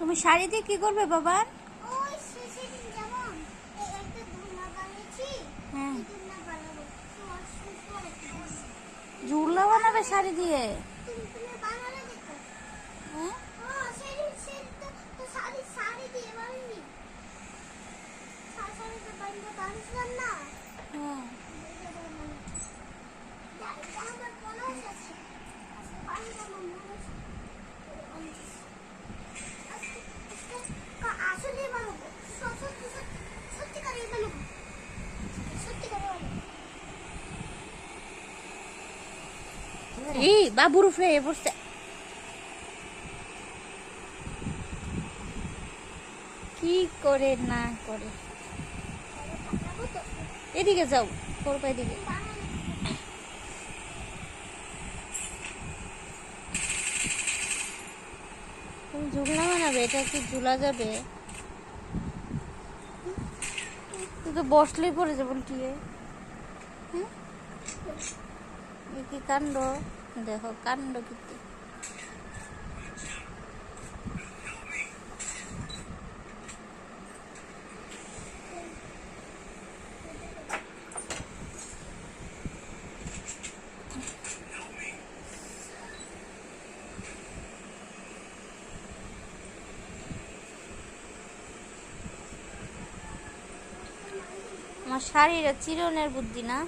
তুমি শাড়ি দিয়ে কি করবে বাবা? ওই সেদিন যেমন এই একটা ধুনা বানিয়েছি হ্যাঁ এই ধুনা বানাবো তোমার সুন্দর একটা dress। ঝুলা বানাবে শাড়ি দিয়ে তুমি তুমি বানালে দেখো হ্যাঁ ও সেদিন সেদিন তো তো শাড়ি শাড়ি দিয়ে বানাইনি শাড়ি শাড়ি তো বানিয়ে বানিয়েছিলাম না হ্যাঁ আমার মনে আছে আজকে বানিয়ে আমার মনে আছে আসলে বানাবো সত্যি সত্যি করে বানাবো সত্যি করে বানাবো এই বাবুর উপরে এ বসছে কি করে না করে এদিকে যাও করব এদিকে ঝুলনা বানাবে এটা কি ঝুলা যাবে তুই তো বসলেই পড়ে যাব টিয়ে কি কাণ্ড দেখো কাণ্ড কিন্তু আমার শাড়িটা চিরনের বুদ্ধি না?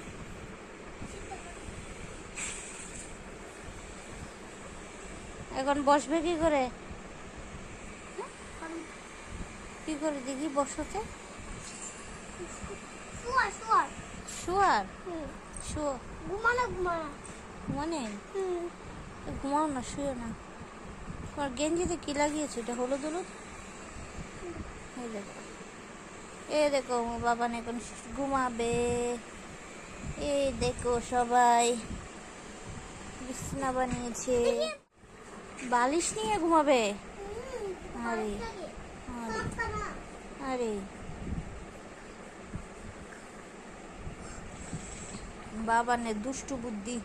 এখন বসবে কি করে? কি করে দেখি বসতে? শুয়ার শুয়ার। ঘুমানো ঘুমানো। মানে ঘুমাও না শুয়ে না। তোমার গেঞ্জিতে কি লাগিয়েছো? এটা হলুদ হলুদ? এই দেখো। এ দেখো বাবা না এখন ঘুমাবে। এই দেখো সবাই। বিছনা বানিয়েছে। বালিশ নিয়ে ঘুমাবে? আরে আরে বাবা নে দুষ্টু বুদ্ধি।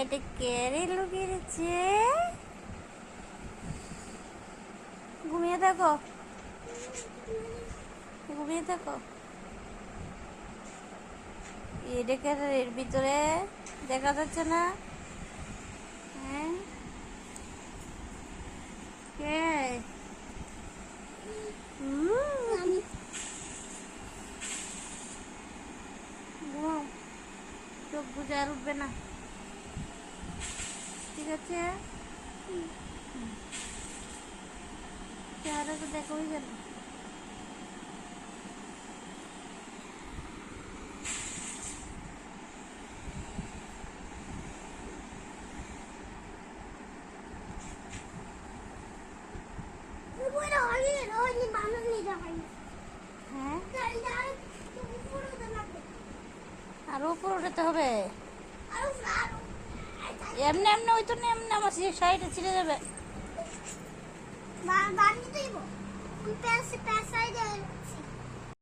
এটা কেড়ে লুকিয়েছে? ঘুমিয়ে থাকো। ঘুমিয়ে থাকো। এর ভিতরে দেখা যাচ্ছে না। হ্যাঁ? চোখ বুঝে আর উঠবে না। ঠিক আছে। চেহারা তো দেখাই গেল হ্যাঁ আর উপর উঠাতে হবে? এমনি এমনি ওই তো এমনি আমার শাড়িটা ছিঁড়ে যাবে। বানিয়ে দিব। প্যাস প্যাস সাইডে